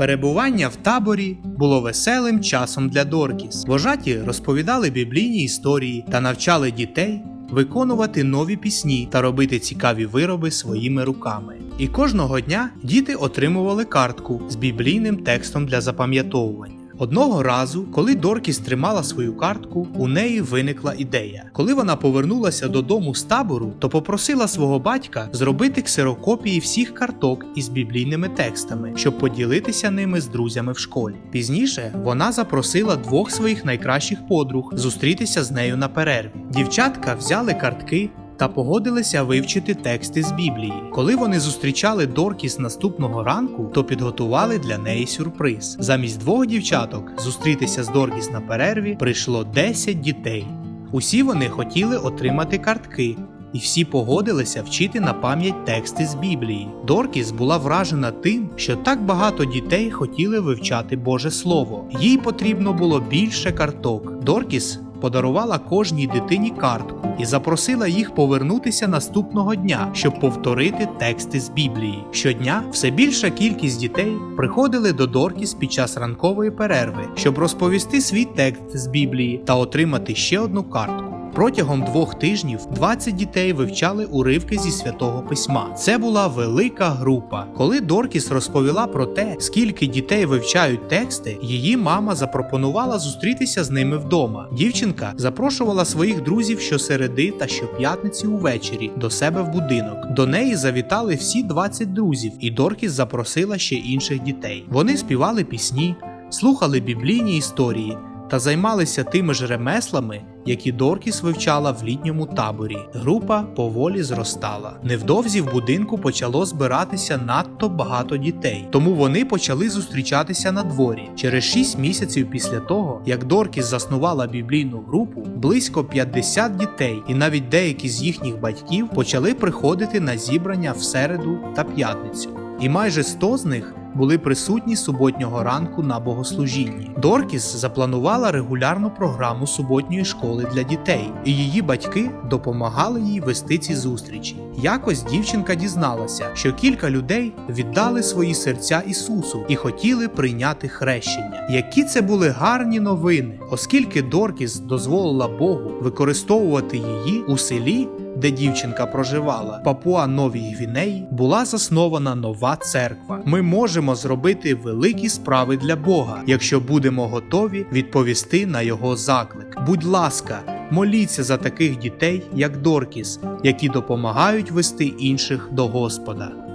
Перебування в таборі було веселим часом для Доркіс. Вожаті розповідали біблійні історії та навчали дітей виконувати нові пісні та робити цікаві вироби своїми руками. І кожного дня діти отримували картку з біблійним текстом для запам'ятовування. Одного разу, коли Доркіс тримала свою картку, у неї виникла ідея. Коли вона повернулася додому з табору, то попросила свого батька зробити ксерокопії всіх карток із біблійними текстами, щоб поділитися ними з друзями в школі. Пізніше вона запросила двох своїх найкращих подруг зустрітися з нею на перерві. Дівчатка взяли картки та погодилися вивчити тексти з Біблії. Коли вони зустрічали Доркіс наступного ранку, то підготували для неї сюрприз. Замість двох дівчаток зустрітися з Доркіс на перерві прийшло 10 дітей. Усі вони хотіли отримати картки. І всі погодилися вчити на пам'ять тексти з Біблії. Доркіс була вражена тим, що так багато дітей хотіли вивчати Боже Слово. Їй потрібно було більше карток. Доркіс подарувала кожній дитині картку і запросила їх повернутися наступного дня, щоб повторити тексти з Біблії. Щодня все більша кількість дітей приходили до Доркіс під час ранкової перерви, щоб розповісти свій текст з Біблії та отримати ще одну картку. Протягом двох тижнів 20 дітей вивчали уривки зі святого письма. Це була велика група. Коли Доркіс розповіла про те, скільки дітей вивчають тексти, її мама запропонувала зустрітися з ними вдома. Дівчинка запрошувала своїх друзів щосереди та щоп'ятниці увечері до себе в будинок. До неї завітали всі 20 друзів, і Доркіс запросила ще інших дітей. Вони співали пісні, слухали біблійні історії та займалися тими ж ремеслами, які Доркіс вивчала в літньому таборі. Група поволі зростала. Невдовзі в будинку почало збиратися надто багато дітей, тому вони почали зустрічатися на дворі. Через 6 місяців після того, як Доркіс заснувала біблійну групу, близько 50 дітей, і навіть деякі з їхніх батьків почали приходити на зібрання в середу та п'ятницю. І майже 100 з них були присутні суботнього ранку на богослужінні. Доркіс запланувала регулярну програму суботньої школи для дітей, і її батьки допомагали їй вести ці зустрічі. Якось дівчинка дізналася, що кілька людей віддали свої серця Ісусу і хотіли прийняти хрещення. Які це були гарні новини, оскільки Доркіс дозволила Богу використовувати її у селі де дівчинка проживала, Папуа Новій Гвінеї, була заснована нова церква. Ми можемо зробити великі справи для Бога, якщо будемо готові відповісти на його заклик. Будь ласка, моліться за таких дітей, як Доркіс, які допомагають вести інших до Господа.